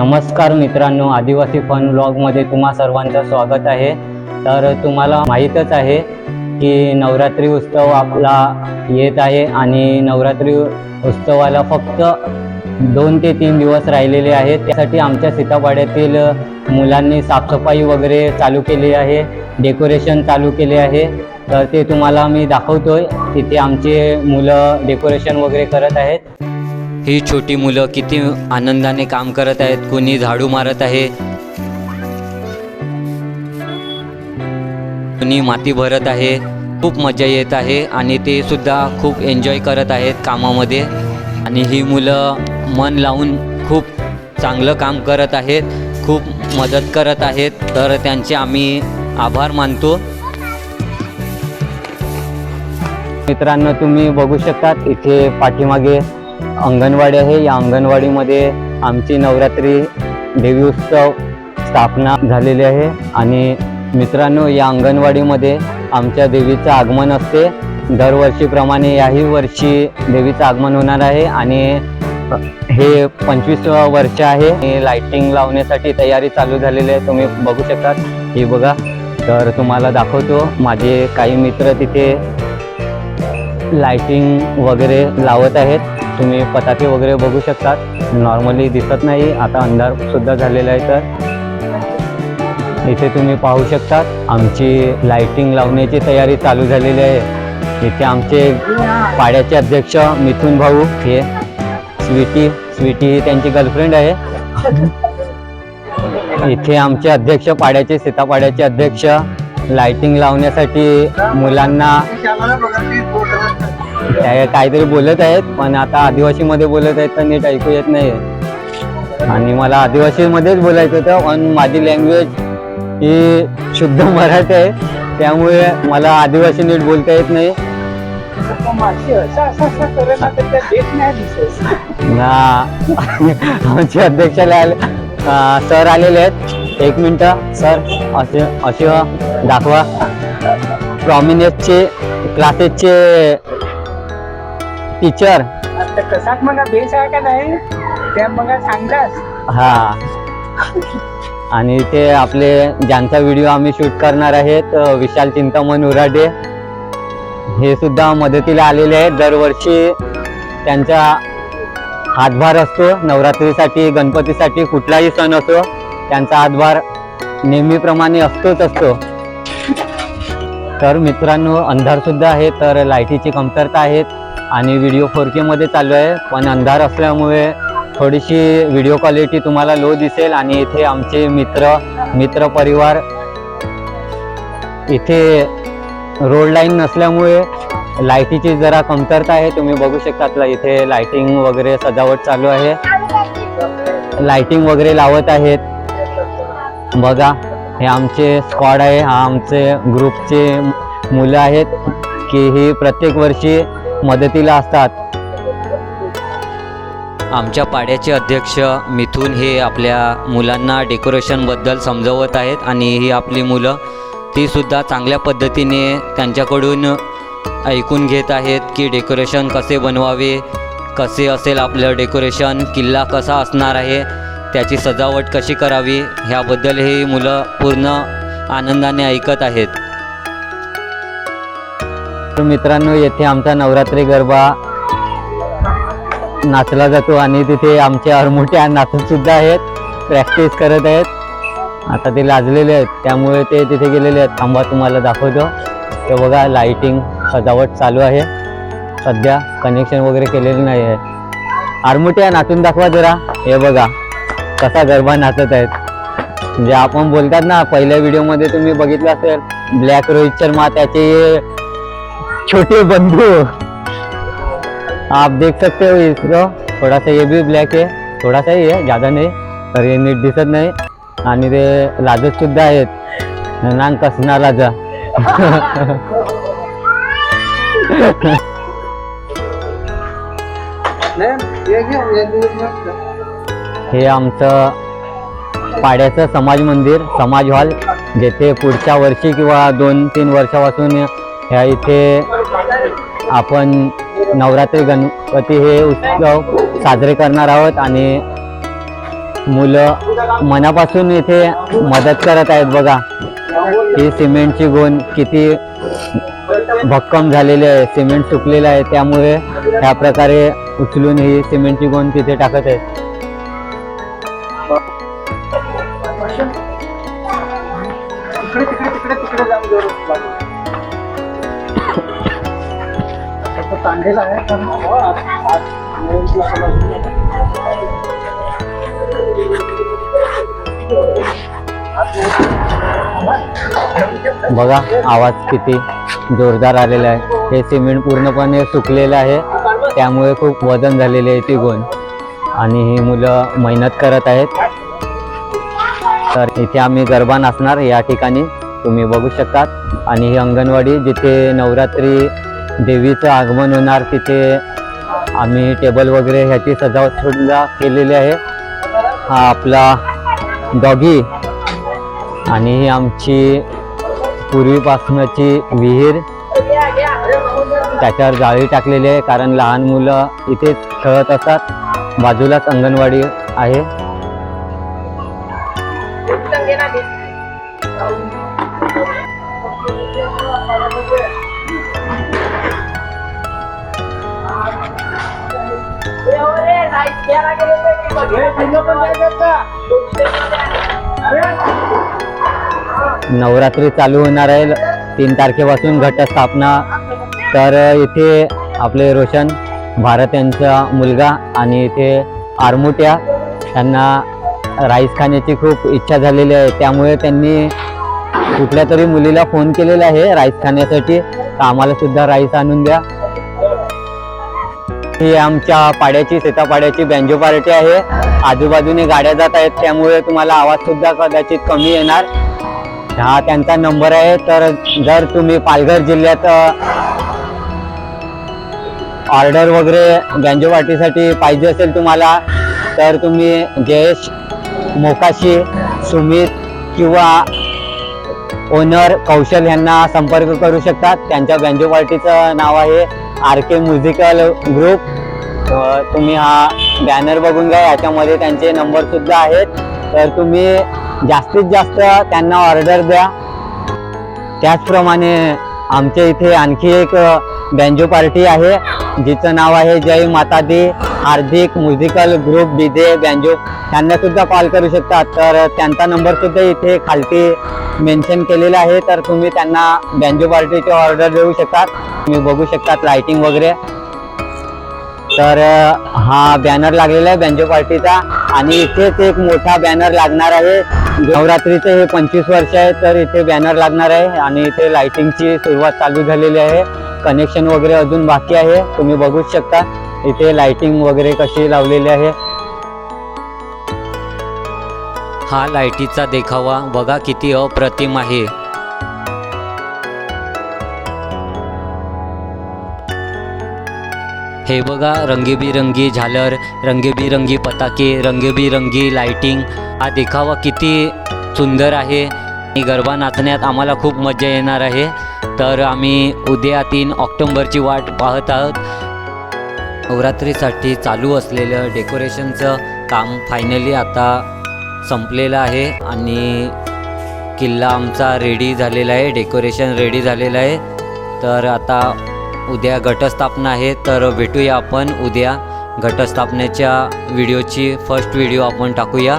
नमस्कार मित्रांनो आदिवासी फन ब्लॉगमध्ये तुम्हा सर्वांचं स्वागत आहे. तर तुम्हाला माहीतच आहे की नवरात्री उत्सव आपला येत आहे आणि नवरात्री उत्सवाला फक्त दोन ते तीन दिवस राहिलेले आहेत. त्यासाठी आमच्या सीतापाड्यातील मुलांनी साफसफाई वगैरे चालू केली आहे डेकोरेशन चालू केले आहे. तर ते तुम्हाला मी दाखवतोय. तिथे आमचे मुलं डेकोरेशन वगैरे करत आहेत. ही छोटी मुलं किती आनंदाने काम करत आहेत कोणी झाडू मारत आहे. कोणी माती भरत आहे खूप मजा येत आहे आणि ते सुद्धा खूप एन्जॉय करत आहेत कामामध्ये. आणि ही मुलं मन लावून खूप चांगलं काम करत आहेत खूप मदत करत आहेत तर त्यांचे आम्ही आभार मानतो. मित्रांनो तुम्ही बघू शकतात इथे पाठीमागे अंगणवाडी आहे. या अंगणवाडीमध्ये आमची नवरात्री देवी उत्सव स्थापना झालेली आहे. आणि मित्रांनो या अंगणवाडीमध्ये आमच्या देवीचं आगमन असते. दरवर्षीप्रमाणे याही वर्षी देवीचं आगमन होणार आहे. आणि हे पंचवीस वर्ष आहे. हे लाइटिंग लावण्यासाठी तयारी चालू झालेली आहे. तुम्ही बघू शकता. हे बघा. तर तुम्हाला दाखवतो. माझे काही मित्र तिथे लाइटिंग वगैरे लावत आहेत. तुम्ही पताके वगैरे बघू शकतात. नॉर्मली दिसत नाही. आता अंधार सुद्धा झालेला आहे तर. इथे तुम्ही पाहू शकतात. आमची लाइटिंग लावण्याची तयारी चालू झालेली आहे. इथे आमचे पाड्याचे अध्यक्ष मिथुन भाऊ हे स्वीटी स्वीटी ही त्यांची गर्लफ्रेंड आहे. इथे आमचे अध्यक्ष पाड्याचे सीतापाड्याचे अध्यक्ष. लाइटिंग लावण्यासाठी मुलांना त्या काहीतरी बोलत आहेत पण आता आदिवासीमध्ये बोलत आहेत तर नीट ऐकू येत नाही आणि मला आदिवासीमध्येच बोलायचं होतं पण माझी लँग्वेज ही शुद्ध मराठी आहे त्यामुळे मला आदिवासी नीट बोलता येत नाही. ना आमचे अध्यक्षाला सर आलेले आहेत. एक मिनटं सर असे असे दाखवा. प्रॉमिनेसचे क्लासेसचे टीचर. कसात मग बेस आहे का नाही? त्या मग सांगतास हा. आणि ते आपले ज्यांचा व्हिडिओ आम्ही शूट करणार आहेत विशाल चिंतामण उराडे हे सुद्धा मदतीला आलेले आहेत. दरवर्षी त्यांचा हातभार असतो नवरात्रीसाठी गणपतीसाठी कुठलाही सण असो त्यांचा हातभार नेहमीप्रमाणे असतोच असतो. तर मित्रांनो अंधार सुद्धा आहे तर लाईटीची कमतरता आहेत. आणि व्हिडिओ फोर केमध्ये चालू आहे. पण अंधार असल्यामुळे थोडीशी व्हिडिओ क्वालिटी तुम्हाला लो दिसेल. आणि इथे आमचे मित्र मित्र परिवार इथे रोड लाईन नसल्यामुळे लाईटीची जरा कमतरता आहे. तुम्ही बघू शकतात इथे लाइटिंग वगैरे सजावट चालू आहे. लाईटिंग वगैरे लावत आहेत. बघा हे आमचे स्क्वॉड आहे. हा आमचे ग्रुपचे मुलं आहेत. की ही प्रत्येक वर्षी मदतीला असतात. आमच्या पाड्याचे अध्यक्ष मिथून हे आपल्या मुलांना डेकोरेशनबद्दल समजवत आहेत आणि ही आपली मुलं ती सुद्धा चांगल्या पद्धतीने त्यांच्याकडून ऐकून घेत आहेत की डेकोरेशन कसे बनवावे कसे असेल आपलं डेकोरेशन किल्ला कसा असणार आहे त्याची सजावट कशी करावी ह्याबद्दल ही मुलं पूर्ण आनंदाने ऐकत आहेत. तर मित्रांनो येथे आमचा नवरात्री गरबा नाचला जातो आणि तिथे आमचे अरमुट्या नाचत सुद्धा आहेत प्रॅक्टिस करत आहेत. आता ते लाजलेले आहेत त्यामुळे ते तिथे गेलेले आहेत. थांबा तुम्हाला दाखवतो. ते बघा लाइटिंग सजावट चालू आहे. सध्या कनेक्शन वगैरे केलेलं नाही आहे. आरमुट्या नाचून दाखवा जरा. हे बघा कसा गरबा नाचत आहेत. म्हणजे आपण बोलतात ना पहिल्या व्हिडिओमध्ये तुम्ही बघितलं असेल ब्लॅक रोहित शर्मा त्याचे छोटे बंधू। आप देख सकते हो इसको थोड़ा सा ये भी ब्लॅक है थोड़ा सा ही है ज़्यादा नहीं तर हे नीट दिसत नाही। आणि ते लाजत सुद्धा आहेत. नांग कसना राजा. हे आमचं पाड्याचं समाज मंदिर समाज हॉल जेथे पुढच्या वर्षी किंवा दोन तीन वर्षापासून ह्या इथे आपण नवरात्री गणपती हे उत्सव साजरे करणार आहोत आणि मुलं मनापासून इथे मदत करत आहेत बघा. ही सिमेंटची गोण किती भक्कम झालेली आहे. सिमेंट सुकलेलं आहे. त्यामुळे ह्या प्रकारे उचलून ही सिमेंटची गोण तिथे टाकत आहेत. तिकडे तिकडे तिकडे तिकडे जाऊन तांडेला आहे पण हो, बघा आवाज किती जोरदार आलेला आहे. हे सिमेंट पूर्णपणे सुकलेलं आहे. त्यामुळे खूप वजन झालेले आहे ती गोण आणि ही मुलं मेहनत करत आहेत. तर इथे आम्ही गरबा नाचणार. या ठिकाणी तुम्ही बघू शकतात. आणि ही अंगणवाडी जिथे नवरात्री देवीचं आगमन होणार तिथे आम्ही टेबल वगैरे ह्याची सजावट सुद्धा केलेली आहे. हा आपला डॉगी आणि ही आमची पूर्वीपासूनची विहीर. त्याच्यावर जाळी टाकलेली आहे कारण लहान मुलं इथेच खेळत असतात. बाजूलाच अंगणवाडी आहे. नवरात्री चालू होणार आहे. तीन तारखेपासून घटस्थापना. तर इथे आपले रोशन भारत यांचा मुलगा आणि इथे आरमुट्या त्यांना राईस खाण्याची खूप इच्छा झालेली आहे. त्यामुळे त्यांनी कुठल्या तरी मुलीला फोन केलेला आहे राईस खाण्यासाठी. आम्हाला सुद्धा राईस आणून द्या. ही आमच्या पाड्याची सीतापाड्याची बँजो पार्टी आहे. आजूबाजूने गाड्या जात आहेत त्यामुळे तुम्हाला आवाज सुद्धा कदाचित कमी येणार. हा त्यांचा नंबर आहे तर जर तुम्ही पालघर जिल्ह्यात ऑर्डर वगैरे बँजो पार्टीसाठी पाहिजे असेल तुम्हाला तर तुम्ही जयेश मोकाशी सुमित किंवा ओनर कौशल यांना संपर्क करू शकतात त्यांच्या बँजो पार्टीचं नाव आहे आर के म्युझिकल ग्रुप. तुम्ही हा बॅनर बघून घ्या याच्यामध्ये त्यांचे नंबर सुद्धा आहेत. तर तुम्ही जास्तीत जास्त त्यांना ऑर्डर द्या. त्याचप्रमाणे आमच्या इथे आणखी एक बँजो पार्टी आहे. जिचं नाव आहे जय माता दी. Hardik musical group DJ banjo त्यांना सुद्धा कॉल करू शकतात तर त्यांचा नंबर सुद्धा इथे खालती मेन्शन केलेला आहे. तर तुम्ही त्यांना बँजो पार्टीची ऑर्डर देऊ शकतात तुम्ही बघू शकतात लाइटिंग वगैरे. तर हा बॅनर लागलेला आहे बँजो पार्टीचा आणि इथेच एक मोठा बॅनर लागणार आहे. नवरात्रीचे हे पंचवीस वर्ष आहे तर इथे बॅनर लागणार आहे. आणि इथे लाइटिंगची सुरुवात चालू झालेली आहे. कनेक्शन वगैरे अजून बाकी आहे. तुम्ही बघू शकता. इथे लाइटिंग वगैरे कशी लावलेली आहे? हा लाईटीचा देखावा बघा किती अप्रतिम आहे. हे बघा रंगीबिरंगी झालर रंगीबिरंगी पताके रंगीबिरंगी लाइटिंग हा देखावा किती सुंदर आहे. आणि गरबा नाचण्यात आम्हाला खूप मजा येणार आहे. तर आम्ही उद्या तीन ऑक्टोंबरची वाट पाहत आहोत. नवरात्रीसाठी चालू असलेलं डेकोरेशनचं काम फायनली आता संपलेलं आहे आणि किल्ला आमचा रेडी झालेला आहे डेकोरेशन रेडी झालेलं आहे. तर आता उद्या घटस्थापना आहे तर भेटूया आपण उद्या. घटस्थापनेच्या व्हिडिओची फर्स्ट व्हिडिओ आपण टाकूया.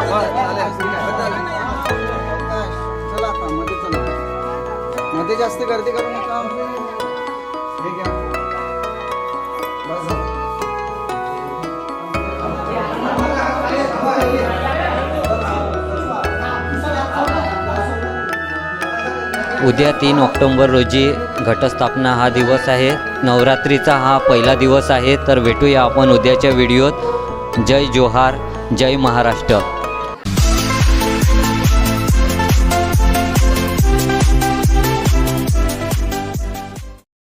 चला मध्ये चला मध्ये जास्त गर्दी करू नका. हे घ्या. उद्या तीन ऑक्टोंबर रोजी घटस्थापना हा दिवस आहे. नवरात्रीचा हा पहिला दिवस आहे. तर भेटूया आपण उद्याच्या व्हिडिओत. जय जोहार जय महाराष्ट्र.